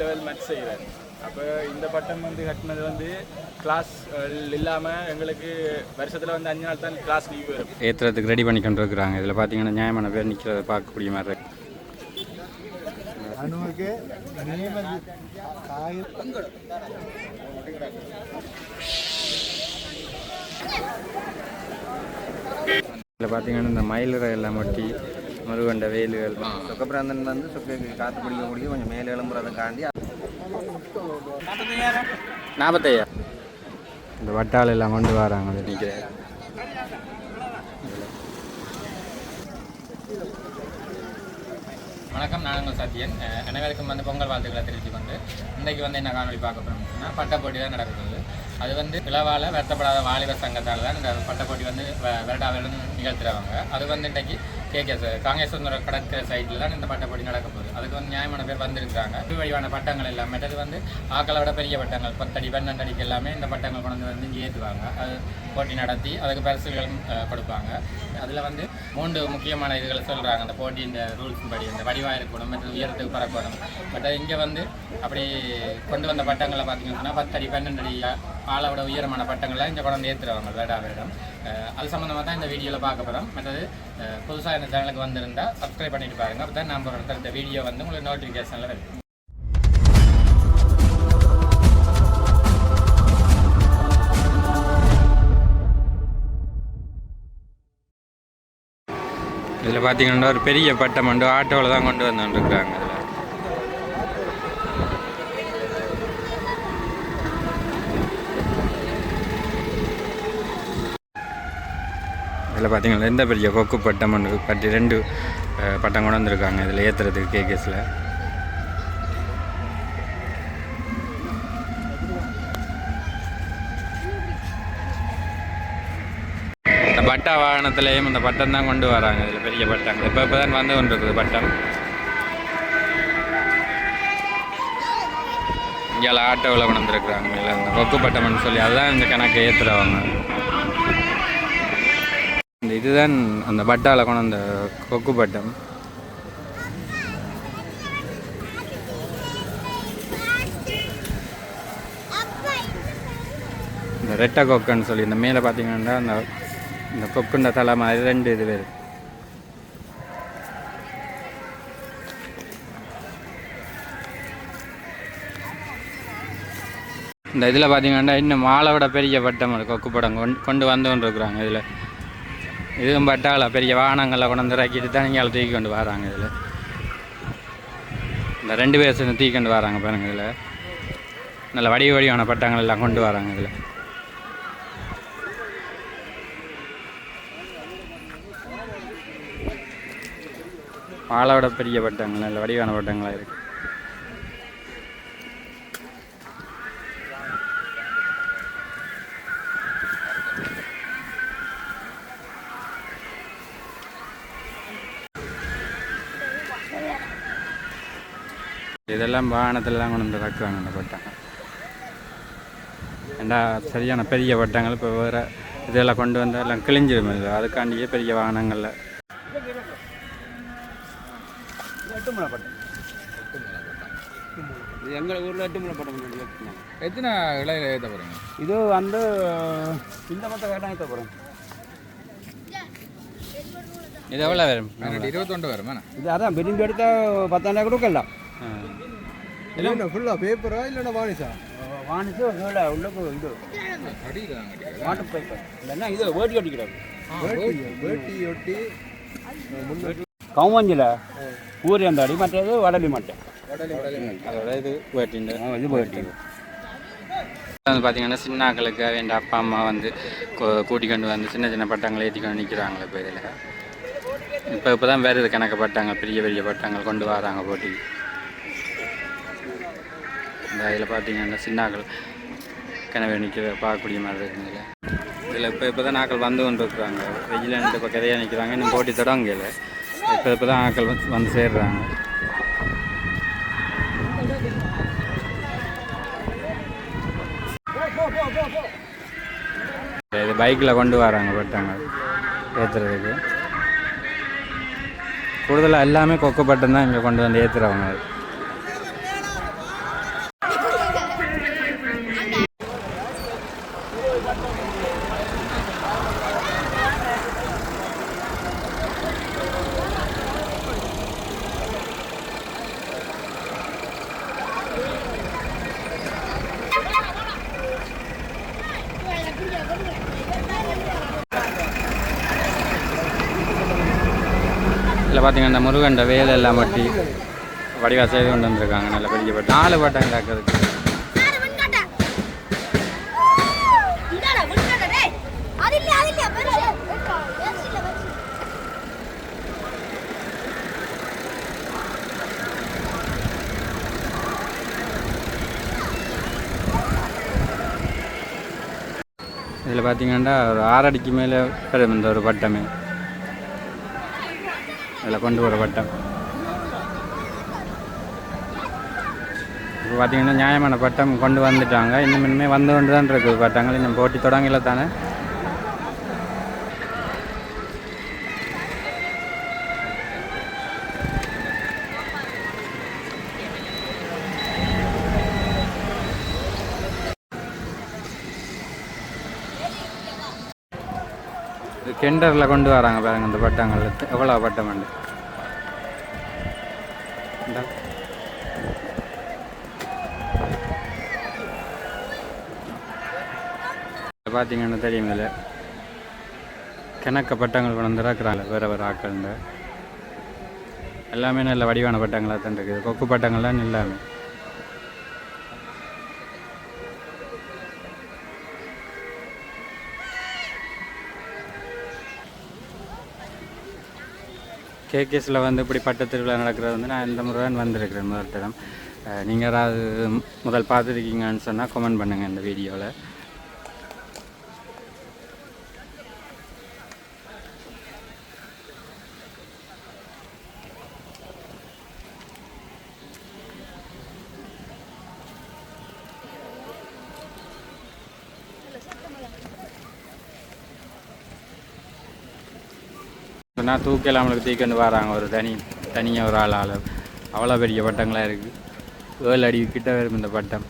Level match செய்கிறேன். அப்போ இந்த பட்டம் வந்து கட்டினது வந்து கிளாஸ் இல்லாமல் எங்களுக்கு வருஷத்தில் வந்து அஞ்சு நாள் தான் கிளாஸ் லீவ் வரும். ஏற்றுறதுக்கு ரெடி பண்ணி கொண்டு இருக்கிறாங்க இதில் பார்த்தீங்கன்னா நியாயமான பேர் நிற்கிறத பார்க்கக்கூடிய மாதிரி இருக்குது அணுவுக்கு நியம காய இதில் பார்த்தீங்கன்னா இந்த மயில் எல்லாம் ஒட்டி முருகண்ட வேலுகள் சுக்கப்பிராந்தன் வந்து சுக்கு காற்று பிடிக்கக்கூடிய கொஞ்சம் மேலே எழும்புறதுக்காண்டி நாற்பத்தையா இந்த வட்டால் எல்லாம் கொண்டு வராங்க நிற்கிறேன் வணக்கம் நான் உங்கள் சத்யன். அனைவருக்கும் வந்து பொங்கல் வாழ்த்துக்களை தெரிவித்து வந்து இன்றைக்கு வந்து என்ன காணொலி பார்க்க போகிறோம்னா பட்டப்போட்டி தான் நடக்குது அது வந்து இளவால வருத்தப்படாத வாலிபர் சங்கத்தால் தான் இந்த பட்டப்போட்டி வந்து வருடா வருடம் நிகழ்த்துறவங்க அது வந்து இன்றைக்கு கேகேஎஸ் காங்கிரஸ் கடற்கரை சைட்டில் தான் இந்த பட்டப்போட்டி நடக்க போகுது. அதுக்கு வந்து நியாயமான பேர் வந்திருக்காங்க இது வழிவான பட்டங்கள் எல்லாமே அது வந்து ஆக்களை விட பெரிய பட்டங்கள். பத்தடி பன்னெண்டடிக்கு எல்லாமே இந்த பட்டங்கள் கொண்டு வந்து இங்கே ஏற்றுவாங்க அது போட்டி நடத்தி அதுக்கு பரிசுகளும் கொடுப்பாங்க. அதில் வந்து மூன்று முக்கியமான இதுகளை சொல்கிறாங்க அந்த போட்டியின் ரூல்ஸ் படி இந்த வடிவாக இருக்கணும் மற்ற உயரத்துக்கு பறக்கணும். பட் இங்கே வந்து அப்படி கொண்டு வந்த பட்டங்களை பார்த்தீங்கன்னா பத்தடி பன்னெண்டு அடி ஆளோட உயரமான பட்டங்களை இங்கே கொண்டு வந்து ஏற்றுறவங்க அது சம்மந்தமாக தான் இந்த வீடியோவில் பார்க்க போகிறோம் மற்றது புதுசாக இந்த சேனலுக்கு வந்திருந்தால் சப்ஸ்கிரைப் பண்ணிட்டு பாருங்கள் அப்போ தான் நம்ம அடுத்த வீடியோ வந்து உங்களுக்கு நோட்டிஃபிகேஷனில் வரும். இதில் பார்த்தீங்கன்னா ஒரு பெரிய பட்டம் உண்டு. ஆட்டோவில் தான் கொண்டு வந்துருக்குறாங்க இதில் பார்த்தீங்கன்னா எந்த பெரிய கொக்கு பட்டம் ஒன்று பட்டி ரெண்டு பட்டம் கொண்டு வந்திருக்காங்க. இதில் ஏற்றுறதுக்கு கேகேஸில் இந்த பட்டா வாகனத்துலேயும் இந்த பட்டம் தான் கொண்டு வராங்க இதில் பெரிய பட்டம். இப்போ இப்போ தான் வந்து கொண்டு இருக்குது பட்டம். இங்கே ஆட்டோவில் கொண்டு வந்துருக்குறாங்க மேலே அந்த கொக்கு பட்டம்னு சொல்லி அதுதான் இந்த கணக்கு ஏற்றுறவங்க இந்த இதுதான் அந்த பட்டாவில் கொண்டு வந்த கொக்கு பட்டம். இந்த ரெட்டை கொக்குன்னு சொல்லி இந்த மேலே பார்த்தீங்கன்னா அந்த இந்த கொக்குண்ட தலை மாதிரி ரெண்டு இது வேறு. இந்த இதில் பார்த்தீங்கன்னா இன்னும் மாலை விட பெரிய பட்டம் கொக்கு படம் கொண்டு கொண்டு வந்து கொண்டு இருக்கிறாங்க இதில். இதுவும் பட்டால பெரிய வாகனங்களில் கொண்டு வந்து இறக்கிட்டு தான் இங்கே தூக்கி கொண்டு வராங்க இதில். இந்த ரெண்டு பேர் சேர்ந்து தூக்கி கொண்டு வராங்க பாருங்கள் இதில். நல்ல வடிவ வடிவான பட்டங்கள் எல்லாம் கொண்டு வராங்க இதில். மாலோட பெரிய பட்டங்கள் இல்லை வடிவான பட்டங்களாக இருக்கு. இதெல்லாம் வாகனத்திலலாம் கொண்டு வந்து இறக்குவாங்க இந்த பட்டங்கள் ஏண்டா சரியான பெரிய பட்டங்கள் இப்போ வேறு இதெல்லாம் கொண்டு வந்து எல்லாம் கிழிஞ்சிடும் அதுக்காண்டியே பெரிய வாகனங்களில் எங்கள் ஊரில் எட்டு முளை பட்டம் எத்தனை இலையில ஏற்ற போகிறீங்க இது வந்து இந்த மொத்த கேட்டால் ஏற்ற போகிறோம் இது எவ்வளோ வரும்? இருபத்தொண்டு வரும்? இது அதான் விரும்பி எடுத்தால் பத்தாயிரம் கொடுக்கலாம். ஆ. இல்லைண்ணா ஃபுல்லாக பேப்பரா இல்லைண்ணா வாணிசா வாணிச்சு உள்ள உள்ளுக்கு இது. வாட்டர் பேப்பர் இல்லைன்னா இது வேட்டி கட்டிக்கிறாரு வேட்டி வேட்டி ஒட்டி கவுமஞ்சில்? ஊரி அந்த அடி? மற்றது வடலி மாட்டேன் அதோட இது வேட்டிண்டு இது வேட்டி. வந்து பார்த்தீங்கன்னா சின்ன ஆக்களுக்கு வேண்ட அப்பா அம்மா வந்து கூ- கூட்டிக் கொண்டு வந்து சின்ன சின்ன பட்டங்களை ஏற்றி கொண்டு நிற்கிறாங்களே இப்போ இதில் இப்போ இப்போ தான் வேறு இது கணக்கு பட்டாங்க பெரிய பெரிய பட்டங்கள் கொண்டு வராங்க போட்டி. இந்த இதில் பார்த்தீங்கன்னா சின்ன ஆக்கள் கிணறு நிற்கிற பார்க்கக்கூடிய மாதிரி இருக்குங்க இதில் இப்போ இப்போ தான் ஆக்கள் வந்து கொண்டு இருக்கிறாங்க. வெயில் இப்போ கதையாக நிற்கிறாங்க இன்னும் போட்டி தொடங்கல. இப்போ இப்போ தான் ஆக்கள் வந்து வந்து சேர்றாங்க. இது பைக்கில் கொண்டு வராங்க பட்டாங்க ஏற்றுறதுக்கு கூடுதலாக எல்லாமே கொக்கப்பட்டம் தான் இங்கே கொண்டு வந்து ஏற்றுறவங்க பார்த்தீங்கன்னா இந்த முருகண்ட வேலை எல்லாம் மட்டி வடிவா செய்து கொண்டு வந்திருக்காங்க. நல்ல பெரிய நாலு பட்டம் கிடக்குதுக்கு. இதில் பார்த்தீங்கன்னா ஒரு ஆறடிக்கு மேலே இந்த ஒரு பட்டமே. இதில் கொண்டு வர பட்டம் இப்போ பார்த்தீங்கன்னா நியாயமான பட்டம் கொண்டு வந்துட்டாங்க. இன்னும் இனிமேல் வந்து கொண்டு தான் இருக்குது பட்டங்கள் இன்னும் போட்டி தொடங்கல தானே. கெண்டரில் கொண்டு வராங்க பாருங்க இந்த பட்டங்கள் எவ்வளோ பட்டம் உண்டு. பார்த்தீங்கன்னா தெரியும் இதில் கிணக்க பட்டங்கள் கொண்டு வந்து வேறு வேறு ஆக்கள்ங்க எல்லாமே நல்ல வடிவான பட்டங்களாக தான் இருக்குது. கொக்கு பட்டங்கள்லாம் எல்லாமே கேகேஸில் வந்து இப்படி பட்டு திருவிழா நடக்கிறது வந்து நான் இந்த முறை வந்திருக்கிறேன் முதல் தரம். நீங்கள் யாராவது முதல் பார்த்துருக்கீங்கன்னு சொன்னால் கமெண்ட் பண்ணுங்கள் இந்த வீடியோவில் சொன்னால் தூக்கில் தூக்கிட்டு வராங்க. ஒரு தனி தனியாக ஒரு ஆள் ஆள். அவ்வளோ பெரிய பட்டங்களாக இருக்குது ஏழு அடி கிட்ட வரும் இந்த பட்டம்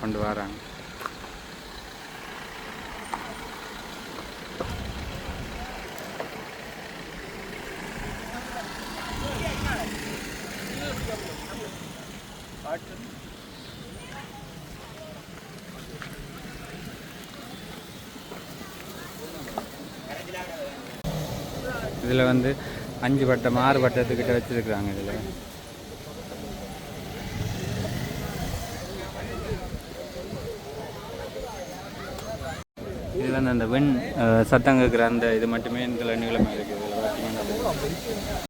கொண்டு வராங்க இதில் வந்து அஞ்சு பட்டம் ஆறு பட்டத்துக்கிட்ட வச்சுருக்குறாங்க இதில். இது வந்து அந்த வெண் சத்தம் கேட்குற அந்த இது மட்டுமே இந்த நீளமாக இருக்குது இதில் பார்த்தீங்கன்னா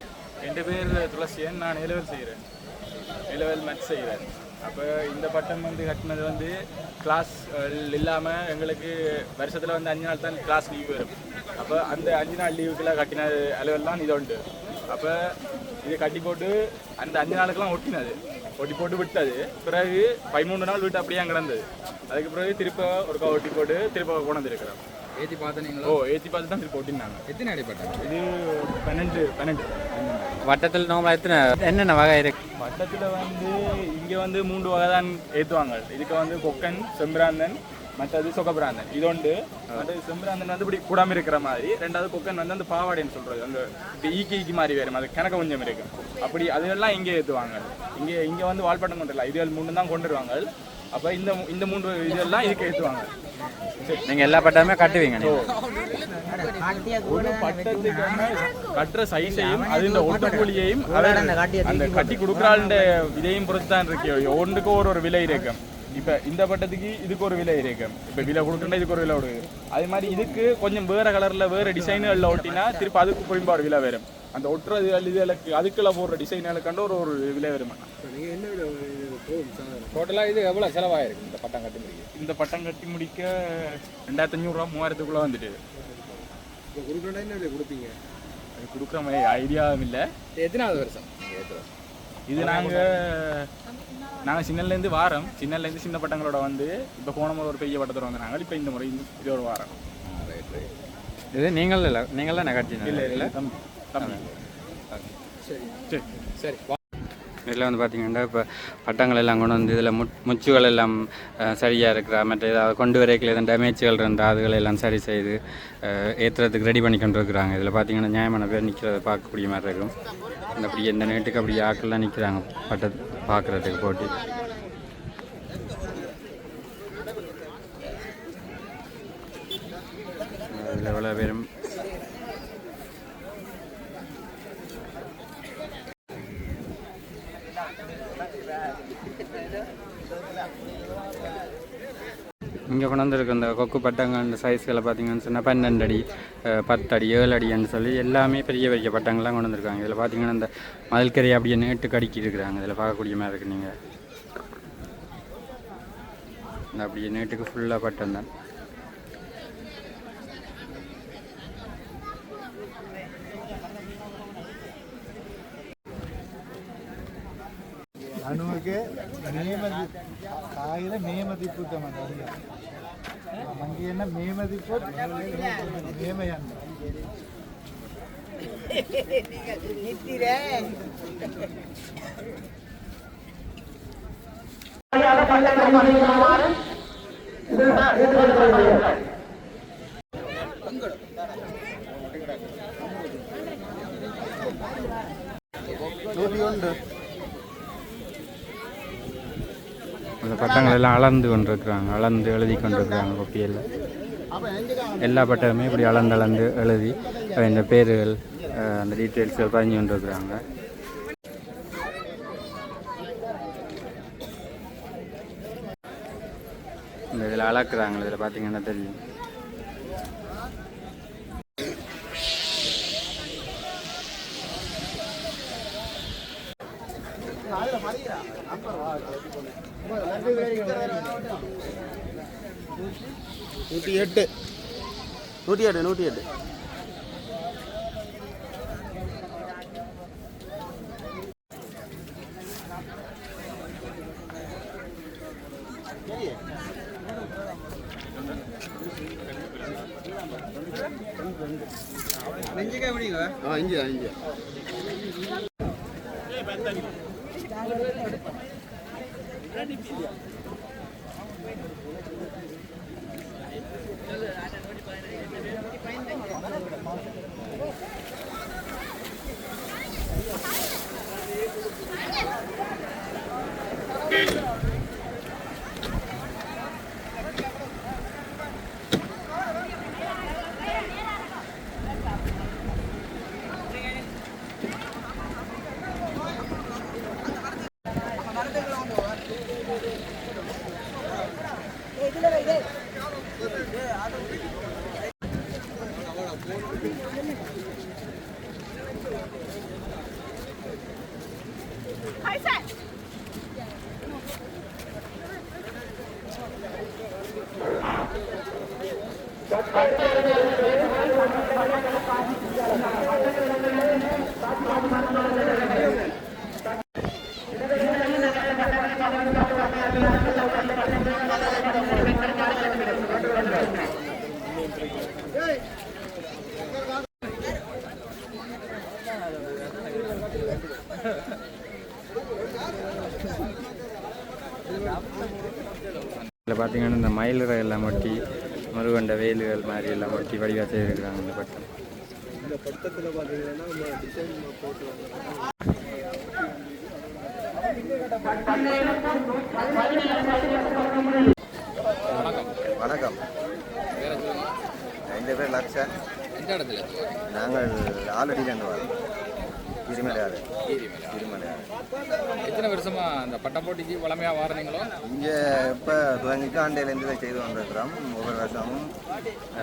என் பேர் துளசியன் நான் இலவல் செய்கிறேன். இலவல் மேட்ச் செய்கிறேன். அப்போ இந்த பட்டம் வந்து கட்டினது வந்து கிளாஸ் இல்லாமல் எங்களுக்கு வருஷத்தில் வந்து அஞ்சு நாள் தான் கிளாஸ் லீவ் வரும். அப்போ அந்த அஞ்சு நாள் லீவுக்குள்ள கட்டின அலுவல் தான் இது உண்டு. அப்போ இது கட்டி போட்டு அந்த அஞ்சு நாளுக்கெல்லாம் ஒட்டினது. ஒட்டி போட்டு விட்டது. பிறகு பதிமூணு நாள் விட்டு அப்படியே கிடந்தது அதுக்கு பிறகு திருப்ப ஒருக்கா ஒட்டி போட்டு திருப்ப கொண்டு வந்திருக்கிறோம். ஏற்றி பார்த்து ஓ ஏற்றி பார்த்து தான் திருப்பி ஒட்டினாங்க. எத்தனை அடிப்பட்டாங்க இது பன்னெண்டு பன்னெண்டு. வட்டத்தில் நோம்பல் எத்தனை என்னென்ன வகை இருக்கு? வட்டத்தில் வந்து இங்கே வந்து மூன்று வகை தான் ஏற்றுவாங்க இதுக்கு வந்து கொக்கன் செம்பிராந்தன் மற்றது சொகபிராந்தன். இது உண்டு மற்றது செம்பிராந்தன் வந்து இப்படி கூடாம இருக்கிற மாதிரி ரெண்டாவது கொக்கன் வந்து அந்த பாவாடைன்னு சொல்றது. அந்த இப்படி ஈக்கி ஈக்கி மாதிரி வரும் அது கணக்க கொஞ்சம் இருக்கு. அப்படி அதெல்லாம் இங்கே ஏற்றுவாங்க இங்கே இங்கே வந்து வால்பட்டம் கொண்டு வரல இதுகள் மூணு தான் கொண்டு வருவாங்க அப்போ இந்த இந்த மூன்று இதெல்லாம் இதுக்கு ஏற்றுவாங்க நீங்கள் எல்லா பட்டமே கட்டுவீங்க ஒரு கட்டுற சைஸையும் அது இந்த ஒட்டக்கூலியையும் அந்த கட்டி கொடுக்குறாள்ன்ற இதையும் பொறுத்து தான் இருக்கு. ஒன்றுக்கு ஒரு ஒரு விலை இருக்கும் இப்போ இந்த பட்டத்துக்கு இதுக்கு ஒரு விலை இருக்கும் இப்போ விலை கொடுக்குறா இதுக்கு ஒரு விலை கொடுக்குது அதே மாதிரி இதுக்கு கொஞ்சம் வேற கலர்ல வேற டிசைன்களில் ஒட்டினா திருப்பி அதுக்கு புரிம்பா ஒரு விலை வரும். அந்த ஒட்டுறது இதுகளுக்கு அதுக்குள்ள போடுற டிசைன்களுக்காண்ட ஒரு ஒரு விலை வரும். டோட்டலாக இது எவ்வளோ செலவாயிருக்கு இந்த பட்டம் கட்டி முடிக்க? இந்த பட்டம் கட்டி முடிக்க ரெண்டாயிரத்தி அஞ்சூறுரூவா மூவாயிரத்துக்குள்ள வந்துட்டு. கொடுக்குறா அது கொடுக்குற மாதிரி ஐடியாவும் இல்லை. எத்தனாவது வருஷம்? நீங்கள் ஏற்றுறது இது நாங்கள் நாங்கள் சின்னலேருந்து வாரம் சின்னலேருந்து சின்ன பட்டங்களோட வந்து இப்போ போன முறை ஒரு பெரிய பட்டத்தோட வந்தாங்க இப்போ இந்த முறை இந்த இதோட வாரம். இது நீங்கள் இல்லை நீங்கள் தான் நகர்த்தினீங்க இல்லை இல்லை தம்பி தம்பி. சரி சரி. இதில் வந்து பார்த்தீங்கன்னா இப்போ பட்டங்கள் எல்லாம் கொண்டு வந்து இதில் மு முச்சுகள் எல்லாம் சரியாக இருக்கிற? மற்ற ஏதாவது கொண்டு வரைக்கில் எதுவும் டேமேஜ்கள் இருந்தால் அதுகளை எல்லாம் சரி செய்து ஏற்றுறதுக்கு ரெடி பண்ணி கொண்டு இருக்கிறாங்க. இதில் பார்த்தீங்கன்னா நியாயமான பேர் நிற்கிறத பார்க்கக்கூடிய மாதிரி இருக்கும். இந்த அப்படி எந்த நேட்டுக்கு அப்படி ஆக்கள்லாம் நிற்கிறாங்க பட்ட பார்க்குறதுக்கு போட்டி. இதில் எவ்வளோ பேரும் இங்கே கொண்டாந்துருக்க இந்த கொக்கு பட்டங்கள் அந்த சைஸ்களை பார்த்தீங்கன்னு சொன்னால் பன்னெண்டு அடி பத்து அடி ஏழு அடின்னு சொல்லி எல்லாமே பெரிய பெரிய பட்டங்கள்லாம் கொண்டு வந்திருக்காங்க இதில் பார்த்தீங்கன்னா இந்த மதில்கரை அப்படியே நேட்டு கடிக்கி இருக்கிறாங்க. இதில் பார்க்கக்கூடிய மாதிரி இருக்கு நீங்கள் இந்த அப்படியே நேட்டுக்கு ஃபுல்லாக பட்டம் தான். අනුවක මේම කායල මේම දිප්පු තමයි අරියා. මම කියන්න මේම දිප්පොත් මේම යන්න. නිතිරේ. අර පල්ලේ තමයි මාර. ඉතින් ඒක තමයි. Maybe on the அந்த பட்டங்கள் எல்லாம் அளந்து கொண்டிருக்கிறாங்க அளந்து எழுதி கொண்டிருக்கிறாங்க கொப்பியில் எல்லா பட்டமுமே இப்படி அளந்து அளந்து எழுதி இந்த பேர்கள் அந்த டீட்டெயில்ஸ் பதிஞ்சு கொண்டிருக்கிறாங்க. இந்த இதில் அளக்குறாங்க இதில் பார்த்தீங்கன்னா தெரியும். நூற்றி எட்டு. நூற்றி எட்டு நூற்றி எட்டு. ஆ இங்கே இங்கே Ready, Billy. இதில் பார்த்தீங்கன்னா இந்த மயிலிற எல்லாம் ஒட்டி முருகண்ட வேலுகள் மாதிரி எல்லாம் ஒட்டி வடிவாக செய்திருக்கிறாங்க இந்த பட்டம். இந்த பட்டத்தில் பார்த்தீங்கன்னா வணக்கம் என் பேர் லக்ஷா எந்த இடத்துல? நாங்கள் ஆலடியிலேருந்து வரோம். திருமலையாறு. எத்தனை வருஷமா அந்த பட்ட போட்டிக்கு வளமையாக வாரீங்களோ? இங்கே இப்போ துவங்கிட்டு ஆண்டையிலேருந்து இதை செய்து கொண்டிருக்கிறோம் ஒவ்வொரு வருஷமும்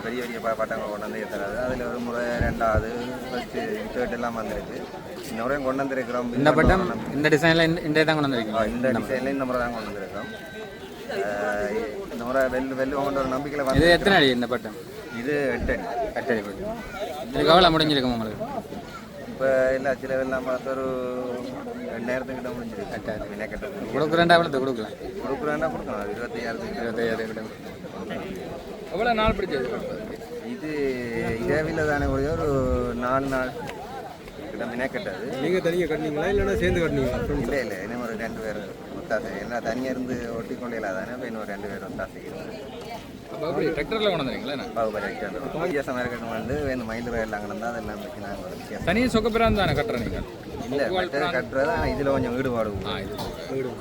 பெரிய பெரிய பட்டங்கள் கொண்டு வந்து ஏற்றுறது அதில் ஒரு முறை ரெண்டாவது ஃபஸ்ட்டு தேர்ட் எல்லாம் வந்திருக்கு. இந்த முறையும் கொண்டு வந்திருக்கிறோம். இந்த பட்டம் இந்த டிசைனில் இந்த தான் கொண்டு வந்திருக்கீங்க. இந்த டிசைனில் இந்த முறை தான் கொண்டு வந்திருக்கிறோம். இந்த முறை வெல் வெல்லுவோன்ற ஒரு நம்பிக்கையில் வந்து எத்தனை அடி இந்த பட்டம்? இது எட்டு அடி. எட்டு அடி பட்டம். இதுக்கு எவ்வளோ முடிஞ்சிருக்கும் உங்களுக்கு? இப்போ எல்லா சிலவெல்லாம் பார்த்து ஒரு ரெண்டாயிரத்துக்கு கிட்ட முடிஞ்சிருக்கு. வினைக்கட்டது கொடுக்குறேன்டா எவ்வளோ கொடுக்கலாம். கொடுக்குறேன்னா கொடுக்கணும் அது இருபத்தையாயிரத்துக்கு இருபத்தையாயிரம் கிட்ட எவ்வளோ நாள் பிடிச்சது இது இரவில் தானே ஒரு ஒரு நாலு நாள். கிட்ட வினைக்கட்டது நீங்கள் தனியாக கட்டினீங்களா இல்லைன்னா சேர்ந்து கட்டினீங்களா? இல்லை இல்லை. இன்னும் ஒரு ரெண்டு பேர் ஒத்தாசை. என்ன தனியாக இருந்து ஒட்டி கொண்டே இல்லாதானே இப்போ இன்னும் ரெண்டு பேர் ஒத்தாசை டிராக்டரில் கொண்டு வந்தீங்களா பாகுபலி வித்தியாசமாக இருக்கட்டும் வந்து இந்த மயில் ரயில் அங்கே இருந்தால் அதெல்லாம் வச்சு நாங்கள் வித்தியாசம் தனியாக சொக்கப்பிரான் தானே கட்டுற நீங்கள் இல்லை மற்றது கட்டுறது ஆனால் இதில் கொஞ்சம் ஈடுபாடு.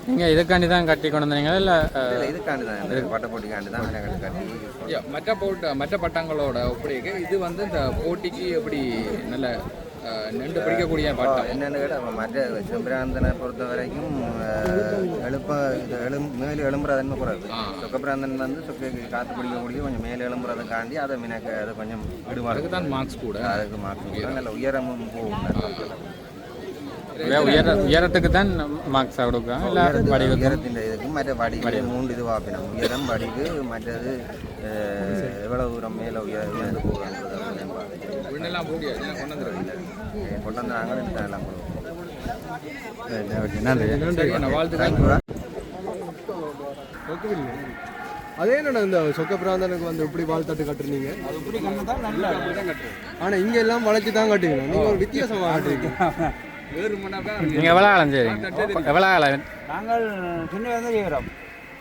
நீங்கள் இதுக்காண்டி தான் கட்டி கொண்டு வந்தீங்களா இல்லை இதுக்காண்டி தான் இந்த பட்டப்போட்டிக்காண்டி தான் கட்டி மற்ற போட்ட மற்ற பட்டங்களோட ஒப்படைக்க இது வந்து இந்த போட்டிக்கு எப்படி நல்ல நின்று பிடிக்கக்கூடிய பட்டம் என்னென்னு கேட்டால் மற்ற செம்பிராந்தனை பொறுத்த வரைக்கும் எழுப்ப இது எழும் மேலே எழும்புறதுன்னு குறைவு சொக்கப்பிராந்தன் வந்து சொக்க காற்று பிடிக்கக்கூடிய கொஞ்சம் மேலே எழும்புறதுக்காண்டி அதை மினக்க அதை கொஞ்சம் அதுக்கு தான் மார்க்ஸ் கூட. அதுக்கு மார்க் நல்ல உயரமும் போகும். உயர உயரத்துக்கு தான் மார்க்ஸ் கொடுக்குறாங்க இல்லை வடிவுக்கு உயரத்தின் இதுக்கு மற்ற வடிவு மூன்று இது வாப்பினம் உயரம் வடிவு மற்றது அஹ், எவ்வளவு தூரம் மேலே உயர் உயர்ந்து போகுன்றது கொண்டு வந்துருக்கீங்க அஹ், கொண்டு வந்து நாங்களும் இந்த எல்லாம் சரி அதே என்னடா இந்த சொக்க பிராந்தனுக்கு வந்து இப்படி வாழ்த்தட்டு கட்டுறீங்க ஆனா இங்க எல்லாம் வளைச்சு தான் கட்டுவீங்க நீங்க ஒரு வித்தியாசமா கட்டுறீங்க. வேறு மண்ணாக்கா நீங்கள் எவ்வளோ காலம் செய்றீங்க எவ்வளோ காலம்? நாங்கள் சின்ன வந்து செய்கிறோம்.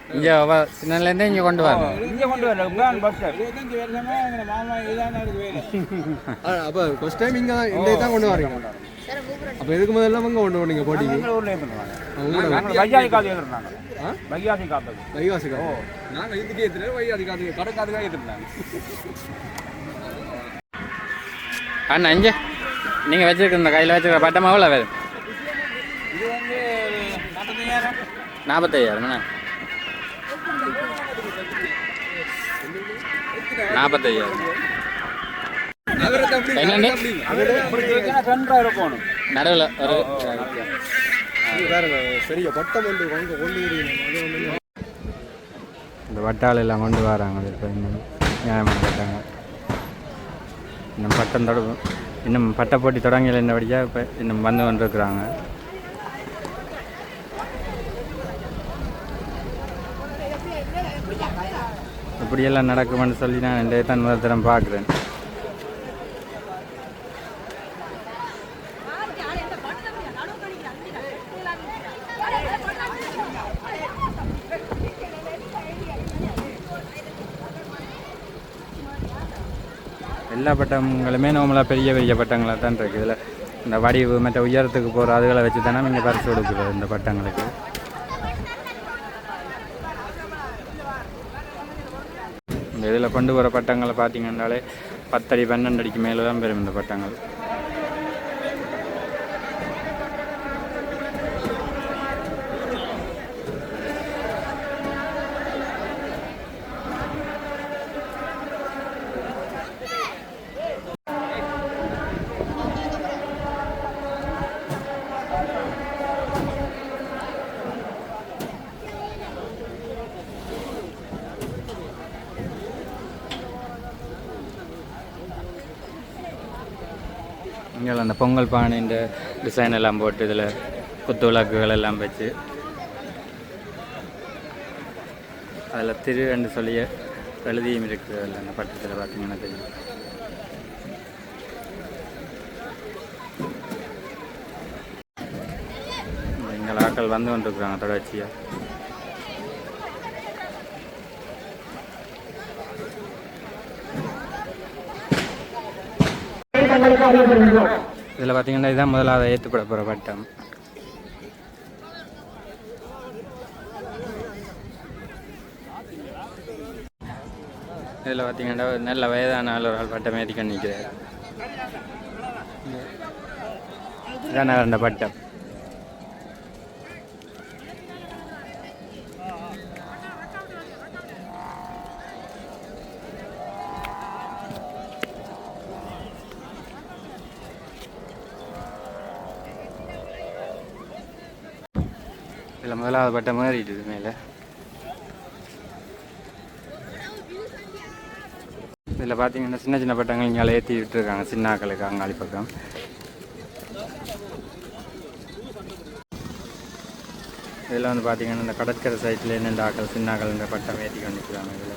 இங்கே சின்னலேருந்தே இங்கே கொண்டு வரணும் இங்கே கொண்டு வரல உட்காந்து பஸ் இருபத்தஞ்சு வருஷமா எங்கள் மாமா இதான இருக்கு வேலை ஆ, அப்ப ஃபர்ஸ்ட் டைம் இங்க தான் இந்த தான் கொண்டு வரீங்க அப்ப எதுக்கு முதல்ல அங்க கொண்டு வரீங்க நாங்கள் பையாதி காத்து ஏற்றுறாங்க பையாதி காத்து வைகாசிக்கா நாங்கள் இதுக்கு ஏற்றுல வை அதுக்கு அது கடக்காதுக்காக ஏற்றுறாங்க அண்ணா இங்கே. நீங்கள் வச்சுருக்க இந்த கையில் வச்சுருக்க பட்டமா எவ்வளோ வேறு இது வந்து நாற்பத்தையாயிரம். வரீங்க அது ஒண்ணு இந்த வட்டால் எல்லாம் கொண்டு வராங்க இப்போ இன்னும் நியாயமான பட்டாங்க இன்னும் பட்டம் தொட இன்னும் பட்ட போட்டி தொடங்கல என்னபடியாக இப்போ இன்னும் வந்து கொண்டிருக்கிறாங்க. இப்படியெல்லாம் நடக்கும்னு சொல்லி நான் ரெண்டே தான் முதல் தரம் பார்க்குறேன். எல்லா பட்டங்களுமே நம்மளாக பெரிய பெரிய பட்டங்களாக தான் இருக்குது. இதில் இந்த வடிவு மற்ற உயரத்துக்கு போகிற அதுகளை வச்சு தானே நீங்கள் பரிசு கொடுக்குறது இந்த பட்டங்களுக்கு இந்த இதில் கொண்டு வர பட்டங்களை பார்த்தீங்கன்னாலே பத்தடி பன்னெண்டு அடிக்கு மேலே தான் பெறும் இந்த பட்டங்கள் இங்கே அந்த பொங்கல் பானைன்ற டிசைன் எல்லாம் போட்டு இதில் குத்து விளக்குகள் எல்லாம் வச்சு அதில் திரு என்று சொல்லிய எழுதியும் இருக்குது அதில் அந்த பட்டத்தில் பார்த்தீங்கன்னா தெரியும். எங்கள் ஆட்கள் வந்து கொண்டிருக்கிறாங்க தொடர்ச்சியாக Gracias. இதில் பார்த்தீங்கன்னா இதுதான் முதலாவது ஏற்றுப்பட போகிற பட்டம். இதில் பார்த்தீங்கன்னா நல்ல வயதான ஆள் ஒரு ஆள் பட்டம் ஏற்றிக்க நிற்கிறார் இதான் அந்த பட்டம். முதலாவது பட்டை மாறிட்டுது மேலே. இதில் பார்த்தீங்கன்னா சின்ன சின்ன பட்டங்கள் இங்கே ஏற்றி விட்டுருக்காங்க சின்னாக்களுக்கு அங்காளி பக்கம். இதில் வந்து பார்த்தீங்கன்னா இந்த கடற்கரை சைட்டில் என்னென்ன ஆக்கள் சின்னாக்கள் இந்த பட்டம் ஏற்றி கொண்டு இதில்.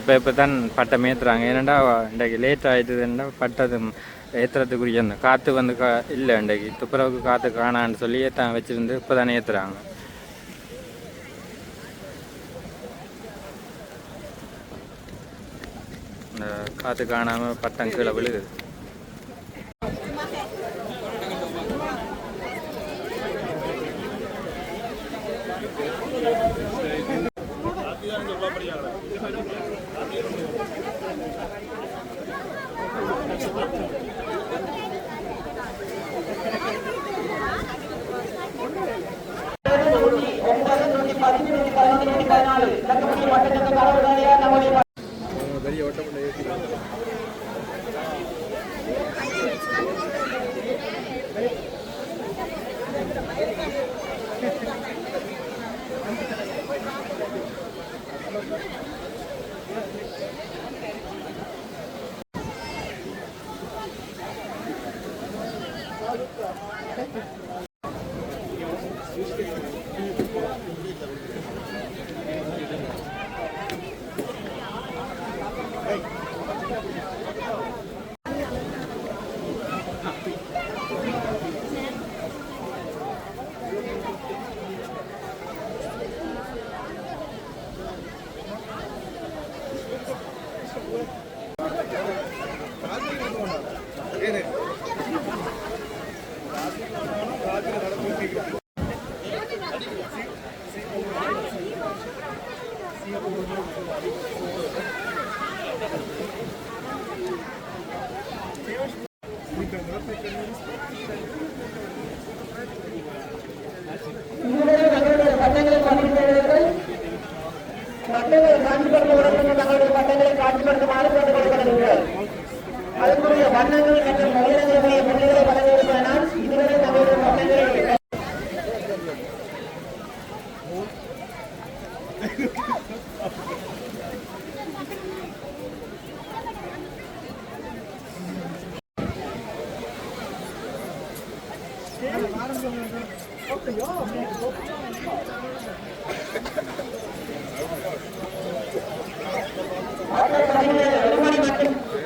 இப்போ இப்போ தான் பட்டம் ஏற்றுறாங்க ஏன்னாண்டா இன்றைக்கு லேட் ஆகிட்டுதுன்னா பட்டது ஏற்றுறதுக்குரிய அந்த காற்று வந்து கா இல்லை இன்றைக்கு துப்புரவுக்கு காற்று காணான்னு சொல்லி தான் வச்சுருந்து இப்போ தானே ஏற்றுறாங்க இந்த காற்று காணாமல் பட்டம் கீழே விழுகுது.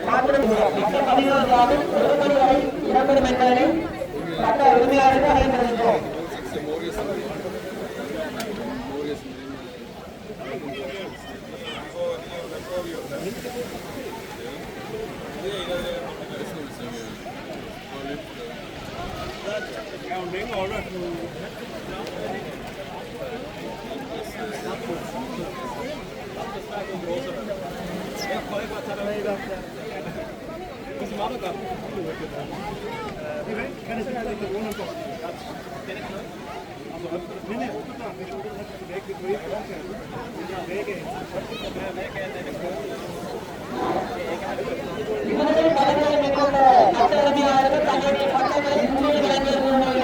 மாத்திரம் பதினோரு மாதம் ஒரு மணி வரை இடம்பெறும் என்பதனை சட்ட உரிமையாளருக்கு அறிந்திருந்தோம் விருதுகள் வழங்க வேண்டும் தங்களுடைய பட்டங்களை